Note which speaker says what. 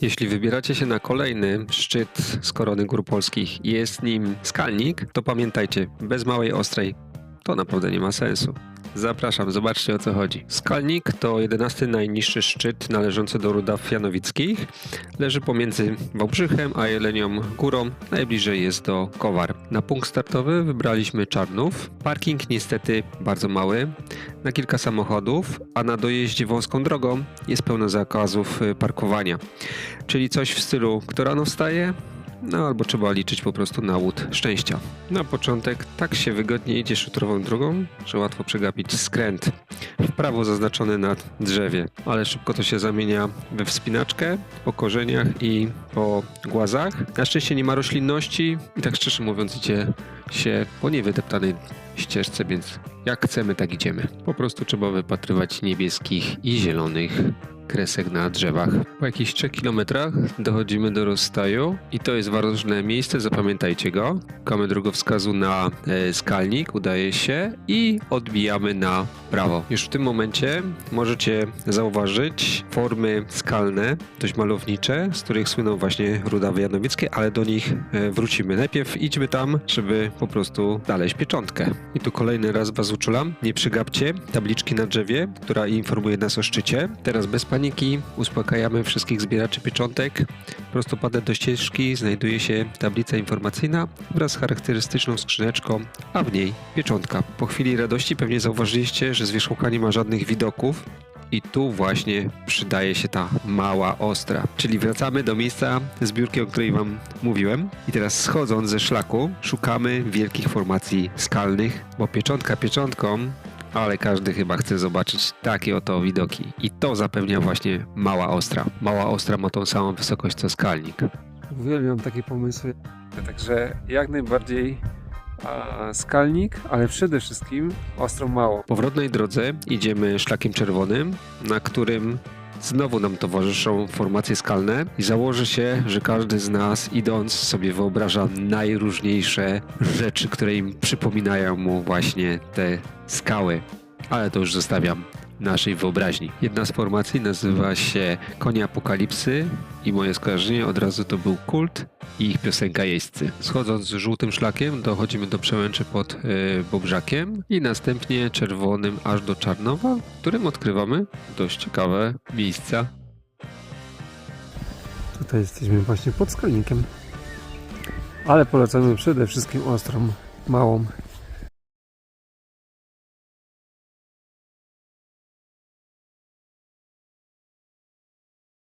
Speaker 1: Jeśli wybieracie się na kolejny szczyt z korony gór polskich i jest nim skalnik, to pamiętajcie, bez małej ostrej to naprawdę nie ma sensu. Zapraszam, zobaczcie o co chodzi. Skalnik to 11 najniższy szczyt należący do Rudaw Janowickich. Leży pomiędzy Wałbrzychem a Jelenią Górą, najbliżej jest do Kowar. Na punkt startowy wybraliśmy Czarnów. Parking niestety bardzo mały, na kilka samochodów, a na dojeździe wąską drogą jest pełno zakazów y, parkowania. Czyli coś w stylu, kto rano wstaje, no albo trzeba liczyć po prostu na łód szczęścia. Na początek tak się wygodnie idzie szutrową drogą, że łatwo przegapić skręt w prawo zaznaczony na drzewie, ale szybko to się zamienia we wspinaczkę po korzeniach i po głazach. Na szczęście nie ma roślinności i tak szczerze mówiąc idzie się po niewydeptanej ścieżce, więc jak chcemy tak idziemy. Po prostu trzeba wypatrywać niebieskich i zielonych kresek na drzewach. Po jakichś 3 kilometrach dochodzimy do rozstaju i to jest ważne miejsce, zapamiętajcie go. Szukamy drogowskazu na e, skalnik, udaje się i odbijamy na prawo. Już w tym momencie możecie zauważyć formy skalne, dość malownicze, z których słyną właśnie rudawy janowickie, ale do nich e, wrócimy. Najpierw idźmy tam, żeby po prostu znaleźć pieczątkę. I tu kolejny raz was uczulam, nie przygapcie tabliczki na drzewie, która informuje nas o szczycie. Teraz bez uspokajamy wszystkich zbieraczy pieczątek. Prostopadle do ścieżki znajduje się tablica informacyjna wraz z charakterystyczną skrzyneczką, a w niej pieczątka. Po chwili radości pewnie zauważyliście, że z wierzchołka nie ma żadnych widoków. I tu właśnie przydaje się ta mała ostra. Czyli wracamy do miejsca zbiórki, o której Wam mówiłem. I teraz schodząc ze szlaku, szukamy wielkich formacji skalnych, bo pieczątka pieczątką, ale każdy chyba chce zobaczyć takie oto widoki. I to zapewnia właśnie mała ostra. Mała ostra ma tą samą wysokość co skalnik.
Speaker 2: Uwielbiam takie pomysły. Także jak najbardziej a, skalnik, ale przede wszystkim ostro mało.
Speaker 1: W powrotnej drodze idziemy szlakiem czerwonym, na którym znowu nam towarzyszą formacje skalne i założy się, że każdy z nas idąc sobie wyobraża najróżniejsze rzeczy, które im przypominają mu właśnie te skały. Ale to już zostawiam naszej wyobraźni. Jedna z formacji nazywa się Konie Apokalipsy i moje skojarzenie od razu to był kult i ich piosenka Jeźdźcy. Schodząc żółtym szlakiem dochodzimy do przełęczy pod y, Bobrzakiem i następnie czerwonym aż do Czarnowa, w którym odkrywamy dość ciekawe miejsca.
Speaker 2: Tutaj jesteśmy właśnie pod skalnikiem. Ale polecamy przede wszystkim ostrą, małą